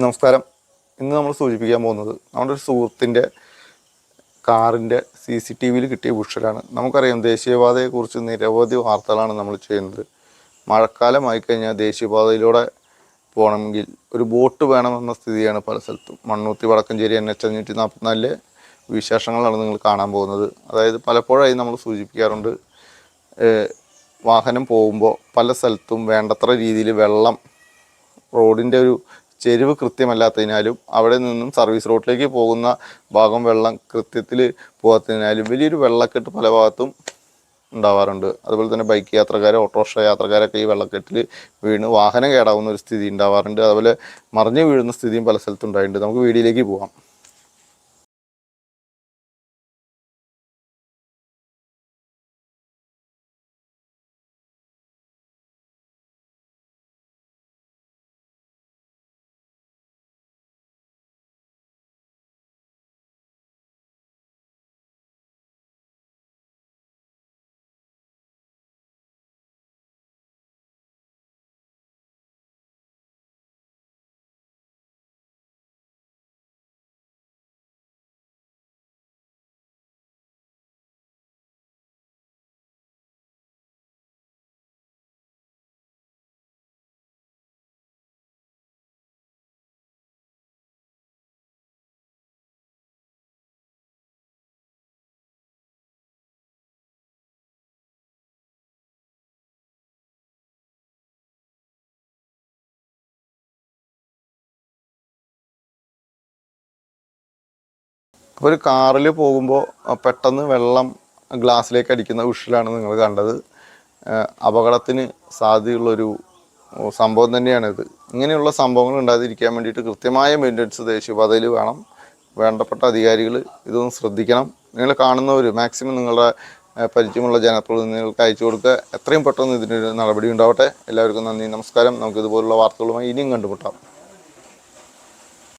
നമസ്കാരം. ഇന്ന് നമ്മൾ സൂചിപ്പിക്കാൻ പോകുന്നത് നമ്മുടെ ഒരു സുഹൃത്തിന്റെ കാറിന്റെ സി സി ടി വിയിൽ കിട്ടിയ ബുഷറാണ് നമുക്കറിയാം ദേശീയപാതയെക്കുറിച്ച് നിരവധി വാർത്തകളാണ് നമ്മൾ ചെയ്യുന്നത്. മഴക്കാലമായി കഴിഞ്ഞാൽ ദേശീയപാതയിലൂടെ പോകണമെങ്കിൽ ഒരു ബോട്ട് വേണമെന്ന സ്ഥിതിയാണ് പല സ്ഥലത്തും. മണ്ണൂത്തി വടക്കഞ്ചേരി എൻ എച്ച് അഞ്ഞൂറ്റി നാൽപ്പത്തിനാലിലെ വിശേഷങ്ങളാണ് നിങ്ങൾ കാണാൻ പോകുന്നത്. അതായത് പലപ്പോഴായി നമ്മൾ സൂചിപ്പിക്കാറുണ്ട് വാഹനം പോകുമ്പോൾ പല സ്ഥലത്തും വേണ്ടത്ര രീതിയിൽ വെള്ളം റോഡിന്റെ ഒരു ചെരിവ് കൃത്യമല്ലാത്തതിനാലും അവിടെ നിന്നും സർവീസ് റോഡിലേക്ക് പോകുന്ന ഭാഗം വെള്ളം കൃത്യത്തിൽ പോകാത്തതിനാലും വലിയൊരു വെള്ളക്കെട്ട് പല ഭാഗത്തും ഉണ്ടാവാറുണ്ട്. അതുപോലെ തന്നെ ബൈക്ക് യാത്രക്കാർ ഓട്ടോറിക്ഷ യാത്രക്കാരൊക്കെ ഈ വെള്ളക്കെട്ടിൽ വീണ് വാഹനം കേടാവുന്ന ഒരു സ്ഥിതി ഉണ്ടാവാറുണ്ട്. അതുപോലെ മറിഞ്ഞു വീഴുന്ന സ്ഥിതിയും പല സ്ഥലത്തും ഉണ്ടായിട്ടുണ്ട്. നമുക്ക് വീടിയിലേക്ക് പോകാം അപ്പോൾ ഒരു കാറിൽ പോകുമ്പോൾ പെട്ടെന്ന് വെള്ളം ഗ്ലാസ്സിലേക്ക് അടിക്കുന്ന ഉഷിലാണ് നിങ്ങൾ കണ്ടത്. അപകടത്തിന് സാധ്യതയുള്ളൊരു സംഭവം തന്നെയാണിത്. ഇങ്ങനെയുള്ള സംഭവങ്ങൾ ഉണ്ടാതിരിക്കാൻ വേണ്ടിയിട്ട് കൃത്യമായ മെയിന്റനൻസ് ദേശീയപാതയിൽ വേണം. വേണ്ടപ്പെട്ട അധികാരികൾ ഇതൊന്ന് ശ്രദ്ധിക്കണം. നിങ്ങൾ കാണുന്നവർ മാക്സിമം നിങ്ങളുടെ പരിചയമുള്ള ജനപ്രതിനിധികൾക്ക് അയച്ചു കൊടുക്കുക. എത്രയും പെട്ടെന്ന് ഇതിനൊരു നടപടി ഉണ്ടാവട്ടെ. എല്ലാവർക്കും നന്ദി നമസ്കാരം. നമുക്ക് ഇതുപോലുള്ള വാർത്തകളുമായി ഇനിയും കണ്ടുമുട്ടാം.